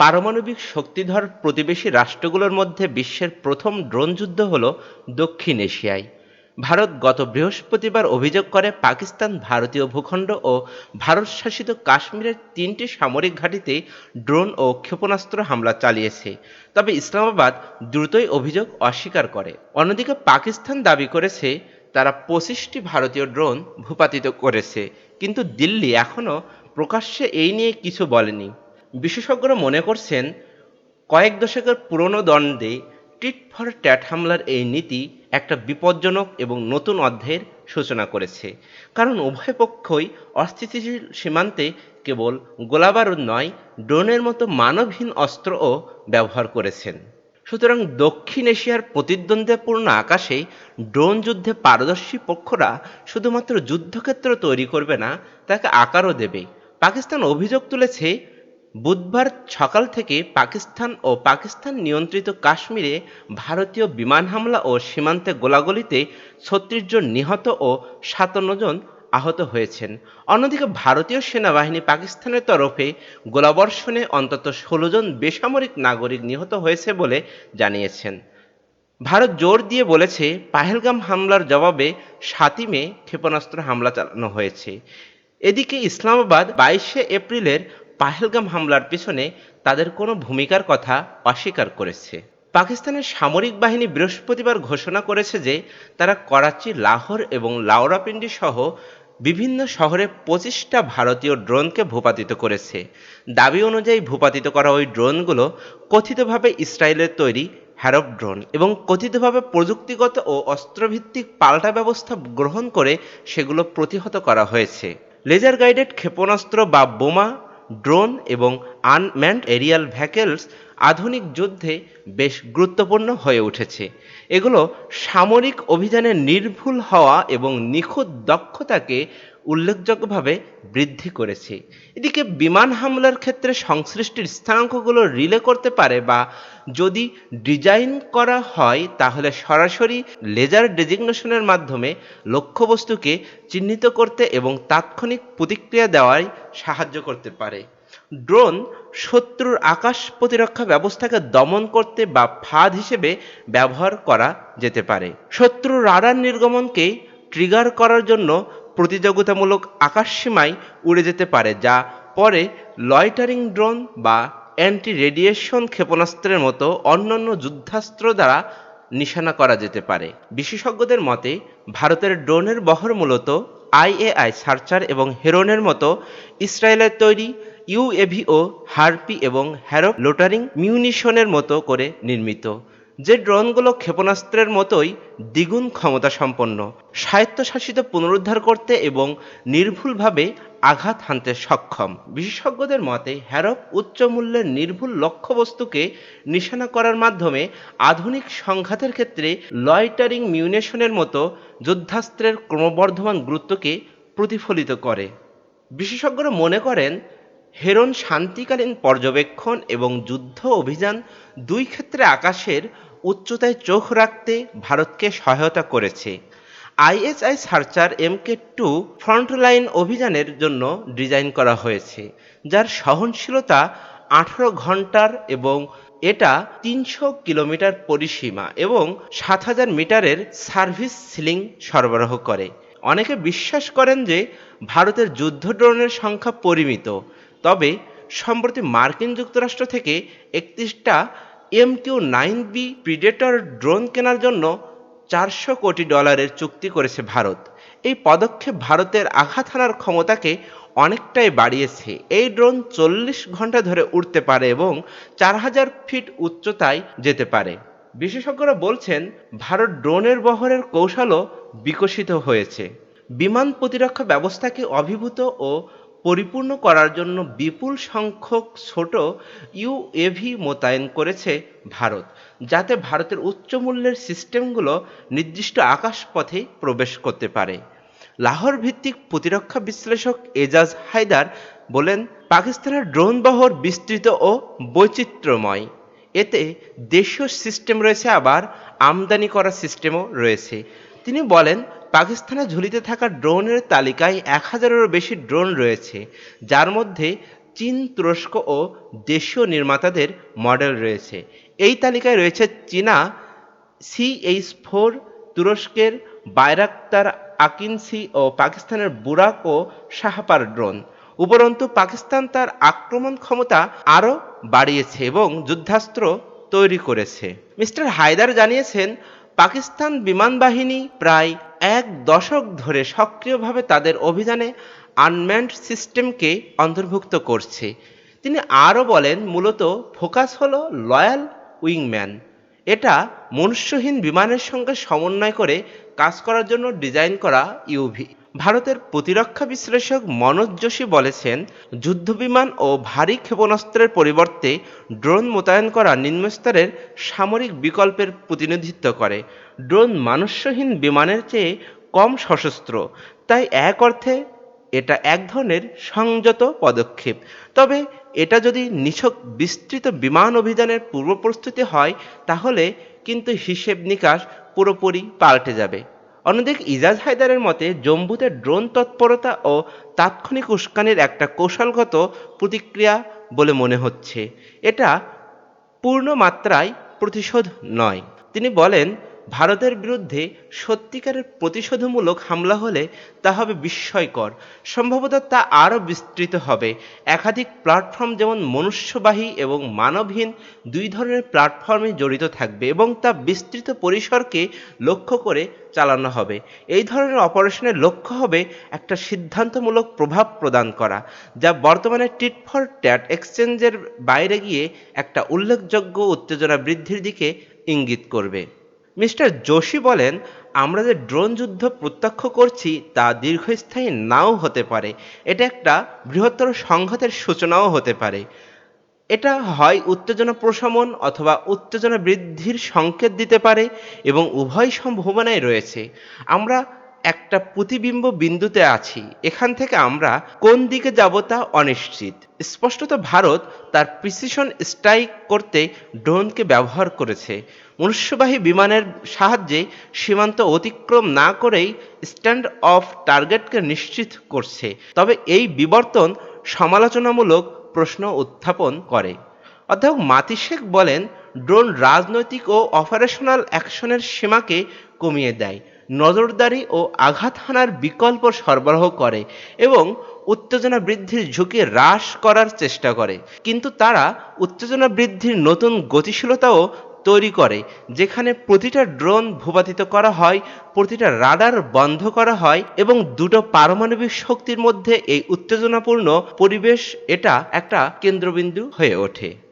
পারমাণবিক শক্তিধর প্রতিবেশী রাষ্ট্রগুলোর মধ্যে বিশ্বের প্রথম ড্রোন যুদ্ধ হল দক্ষিণ এশিয়ায়। ভারত গত বৃহস্পতিবার অভিযোগ করে পাকিস্তান ভারতীয় ভূখণ্ড ও ভারত শাসিত কাশ্মীরের তিনটি সামরিক ঘাঁটিতে ড্রোন ও ক্ষেপণাস্ত্র হামলা চালিয়েছে। তবে ইসলামাবাদ দ্রুতই অভিযোগ অস্বীকার করে। অন্যদিকে পাকিস্তান দাবি করেছে, তারা পঁচিশটি ভারতীয় ড্রোন ভূপাতিত করেছে। কিন্তু দিল্লি এখনও প্রকাশ্যে এই নিয়ে কিছু বলেনি। বিশেষজ্ঞরা মনে করছেন, কয়েক দশকের পুরনো দ্বন্দ্বে টিট ফর ট্যাট হামলার এই নীতি একটা বিপজ্জনক এবং নতুন অধ্যায়ের সূচনা করেছে। কারণ উভয় পক্ষই অস্থিতিশীল সীমান্তে কেবল গোলাবারুদ নয়, ড্রোনের মতো মানবহীন অস্ত্রও ব্যবহার করেছেন। সুতরাং দক্ষিণ এশিয়ার প্রতিদ্বন্দ্বিপূর্ণ আকাশে ড্রোন যুদ্ধে পারদর্শী পক্ষরা শুধুমাত্র যুদ্ধক্ষেত্র তৈরি করবে না, তাকে আকারও দেবে। পাকিস্তান অভিযোগ তুলেছে বুধবার সকাল থেকে পাকিস্তান ও পাকিস্তান নিয়ন্ত্রিত কাশ্মীরে ভারতীয় বিমান হামলা ও সীমান্তে গোলাগুলিতে ছত্রিশ জন নিহত ও সাতান্ন জন আহত হয়েছেন। অন্যদিকে ভারতীয় সেনাবাহিনী পাকিস্তানের তরফে গোলাবর্ষণে অন্তত ষোলো জন বেসামরিক নাগরিক নিহত হয়েছে বলে জানিয়েছেন। ভারত জোর দিয়ে বলেছে, পাহেলগাম হামলার জবাবে সাতই মে ক্ষেপণাস্ত্র হামলা চালানো হয়েছে। এদিকে ইসলামাবাদ বাইশে এপ্রিলের পাহেলগাম হামলার পিছনে তাদের কোনো ভূমিকার কথা অস্বীকার করেছে। পাকিস্তানের সামরিক বাহিনী বৃহস্পতিবার ঘোষণা করেছে যে তারা করাচি, লাহোর এবং লাওরাপিন্ডি সহ বিভিন্ন শহরে পঁচিশটা ভারতীয় ড্রোনকে ভূপাতিত করেছে। দাবি অনুযায়ী ভূপাতিত করা ওই ড্রোনগুলো কথিতভাবে ইসরায়েলের তৈরি হ্যারপ ড্রোন এবং কথিতভাবে প্রযুক্তিগত ও অস্ত্রভিত্তিক পাল্টা ব্যবস্থা গ্রহণ করে সেগুলো প্রতিহত করা হয়েছে। লেজার গাইডেড ক্ষেপণাস্ত্র বা বোমা ড্রোন এবং আনম্যান্ড এরিয়াল ভ্যাকেলস আধুনিক যুদ্ধে বেশ গুরুত্বপূর্ণ হয়ে উঠেছে। এগুলো সামরিক অভিযানে নির্ভুল হওয়া এবং নিখুঁত দক্ষতাকে উল্লেখযোগ্যভাবে বৃদ্ধি করেছে। এদিকে বিমান হামলার ক্ষেত্রে সংশ্লিষ্টির স্থানাঙ্কগুলো রিলে করতে পারে বা যদি ডিজাইন করা হয়, তাহলে সরাসরি লেজার ডেজিগনেশনের মাধ্যমে লক্ষ্যবস্তুকে চিহ্নিত করতে এবং তাৎক্ষণিক প্রতিক্রিয়া দেওয়ায় সাহায্য করতে পারে। ড্রোন শত্রুর আকাশ প্রতিরক্ষা ব্যবস্থাকে দমন করতে বা ফাঁদ হিসেবে ব্যবহার করা যেতে পারে। শত্রুর রাডার নির্গমনকে ট্রিগার করার জন্য প্রতিযোগিতামূলক আকাশসীমায় উড়ে যেতে পারে, যা পরে লয়টারিং ড্রোন বা অ্যান্টি রেডিয়েশন ক্ষেপণাস্ত্রের মতো অন্যান্য যুদ্ধাস্ত্র দ্বারা নিশানা করা যেতে পারে। বিশেষজ্ঞদের মতে, ভারতের ড্রোনের বহর মূলত আইএআই সার্চার এবং হেরোনের মতো ইসরায়েলের তৈরি ইউএভি ও হারপি এবং হ্যারো লোটারিং মিউনিশনের মতো করে নির্মিত। যে ড্রোনগুলো ক্ষেপণাস্ত্রের মতোই দ্বিগুণ ক্ষমতা সম্পন্ন স্বায়ত্তশাসিত পুনরুদ্ধার করতে এবং নির্ভুলভাবে আঘাত হানতে সক্ষম। বিশেষজ্ঞদের মতে, হ্যারপ উচ্চ মূল্যের নির্ভুল লক্ষ্যবস্তুকে নিশানা করার মাধ্যমে আধুনিক সংঘাতের ক্ষেত্রে লয়টারিং মিউনেশনের মতো যুদ্ধাস্ত্রের ক্রমবর্ধমান গুরুত্বকে প্রতিফলিত করে। বিশেষজ্ঞরা মনে করেন, হেরন শান্তিকালীন পর্যবেক্ষণ এবং যুদ্ধ অভিযান দুই ক্ষেত্রে আকাশের উচ্চতায় চোখ রাখতে ভারতকে সহায়তা করেছে। ISI searcher MK two frontline অভিযানের জন্য ডিজাইন করা হয়েছে, যার সহনশীলতা আঠারো ঘণ্টার এবং এটা তিনশো কিলোমিটার পরিসীমা এবং সাত হাজার মিটারের সার্ভিস সিলিং সরবরাহ করে। অনেকে বিশ্বাস করেন যে ভারতের যুদ্ধ ড্রোনের সংখ্যা পরিমিত, তবে সম্প্রতি মার্কিন যুক্তরাষ্ট্র থেকে একত্রিশটা M Q nine B predator drone কেনার জন্য চারশো কোটি ডলারের চুক্তি করেছে ভারত। এই পদক্ষেপ ভারতের আঘাত হানার ক্ষমতাকে অনেকটাই বাড়িয়েছে। এই ড্রোন চল্লিশ ঘণ্টা ধরে উঠতে পারে এবং চার হাজার ফিট উচ্চতায় যেতে পারে। বিশেষজ্ঞরা বলছেন, ভারত ড্রোনের বহরের কৌশলও বিকশিত হয়েছে। বিমান প্রতিরক্ষা ব্যবস্থাকে অভিভূত ও পরিপূর্ণ করার জন্য বিপুল সংখ্যক ছোট ইউএভি মোতায়েন করেছে ভারত, যাতে ভারতের উচ্চ মূল্যের সিস্টেমগুলো নির্দিষ্ট আকাশপথে প্রবেশ করতে পারে। লাহোর ভিত্তিক প্রতিরক্ষা বিশ্লেষক এজাজ হায়দার বলেন, পাকিস্তানের ড্রোন বহর বিস্তৃত ও বৈচিত্র্যময়। এতে দেশীয় সিস্টেম রয়েছে, আবার আমদানি করা সিস্টেমও রয়েছে। তিনি বলেন পাকিস্তানে ঝুলিতে থাকা ড্রোনের তালিকায় এক হাজারেরও বেশি ড্রোন রয়েছে, যার মধ্যে চীন, তুরস্ক ও দেশীয় নির্মাতাদের মডেল রয়েছে। এই তালিকায় রয়েছে চীনা সিএইচ ফোর, তুরস্কের বাইরাক্তার আকিনসি ও পাকিস্তানের বুরাক ও শাহপার ড্রোন। উপরন্তু পাকিস্তান তার আক্রমণ ক্ষমতা আরও বাড়িয়েছে এবং যুদ্ধাস্ত্র তৈরি করেছে। মিস্টার হায়দার জানিয়েছেন, পাকিস্তান বিমান বাহিনী প্রায় এক দশক ধরে সক্রিয়ভাবে তাদের অভিযানে আনম্যান্ড সিস্টেমকে অন্তর্ভুক্ত করছে। তিনি আরও বলেন, মূলত ফোকাস হল লয়াল উইংম্যান। এটা মনুষ্যহীন বিমানের সঙ্গে সমন্বয় করে কাজ করার জন্য ডিজাইন করা ইউভি। ভারতের প্রতিরক্ষা বিশ্লেষক মনোজ যোশী বলেছেন, যুদ্ধবিমান ও ভারী ক্ষেপণাস্ত্রের পরিবর্তে ড্রোন মোতায়েন করা নিম্নস্তরের সামরিক বিকল্পের প্রতিনিধিত্ব করে। ড্রোন মানুষ্যহীন বিমানের চেয়ে কম সশস্ত্র, তাই এক অর্থে এটা এক ধরনের সংযত পদক্ষেপ। তবে এটা যদি নিছক বিস্তৃত বিমান অভিযানের পূর্ব প্রস্তুতি হয়, তাহলে কিন্তু হিসেব নিকাশ পুরোপুরি পাল্টে যাবে। অন্যদিকে ইজাজ হায়দারের মতে, জম্বুতে ড্রোন তৎপরতা ও তাৎক্ষণিক উস্কানির একটা কৌশলগত প্রতিক্রিয়া বলে মনে হচ্ছে। এটা পূর্ণ মাত্রায় প্রতিশোধ নয়। তিনি বলেন ভারতের বিরুদ্ধে সত্যিকারের প্রতিশোধমূলক হামলা হলে তা হবে বিস্ময়কর। সম্ভবত তা আরও বিস্তৃত হবে। একাধিক প্ল্যাটফর্ম যেমন মনুষ্যবাহী এবং মানবহীন দুই ধরনের প্ল্যাটফর্মে জড়িত থাকবে এবং তা বিস্তৃত পরিসরকে লক্ষ্য করে চালানো হবে। এই ধরনের অপারেশনের লক্ষ্য হবে একটা সিদ্ধান্তমূলক প্রভাব প্রদান করা, যা বর্তমানে টিট ফর ট্যাট এক্সচেঞ্জের বাইরে গিয়ে একটা উল্লেখযোগ্য উত্তেজনা বৃদ্ধির দিকে ইঙ্গিত করবে। মিস্টার যোশী বলেন, আমরা যে ড্রোন যুদ্ধ প্রত্যক্ষ করছি, তা দীর্ঘস্থায়ী নাও হতে পারে। এটা একটা বৃহত্তর সংঘাতের সূচনাও হতে পারে। এটা হয় উত্তেজনা প্রশমন অথবা উত্তেজনা বৃদ্ধির সংকেত দিতে পারে এবং উভয় সম্ভাবনাই রয়েছে। আমরা একটা প্রতিবিম্ব বিন্দুতে আছি, এখান থেকে আমরা কোন দিকে যাব তা অনিশ্চিত। স্পষ্টত ভারত তার প্রিসিশন স্ট্রাইক করতে ড্রোনকে ব্যবহার করেছে। মনুষ্যবাহী বিমানের সাহায্যে সীমান্ত অতিক্রম না করেই স্ট্যান্ড অফ টার্গেটকে নিশ্চিত করছে। তবে এই বিবর্তন সমালোচনামূলক প্রশ্ন উত্থাপন করে। অধ্যাপক মাতি শেখ বলেন, ড্রোন রাজনৈতিক ও অপারেশনাল অ্যাকশনের সীমাকে কমিয়ে দেয়। নজরদারি ও আঘাত হানার বিকল্প সরবরাহ করে এবং উত্তেজনা বৃদ্ধির ঝুঁকি হ্রাস করার চেষ্টা করে। কিন্তু তারা উত্তেজনা বৃদ্ধির নতুন গতিশীলতাও তৈরি করে, যেখানে প্রতিটা ড্রোন ভূপাতিত করা হয়, প্রতিটা রাডার বন্ধ করা হয় এবং দুটো পারমাণবিক শক্তির মধ্যে এই উত্তেজনাপূর্ণ পরিবেশ এটা একটা কেন্দ্রবিন্দু হয়ে ওঠে।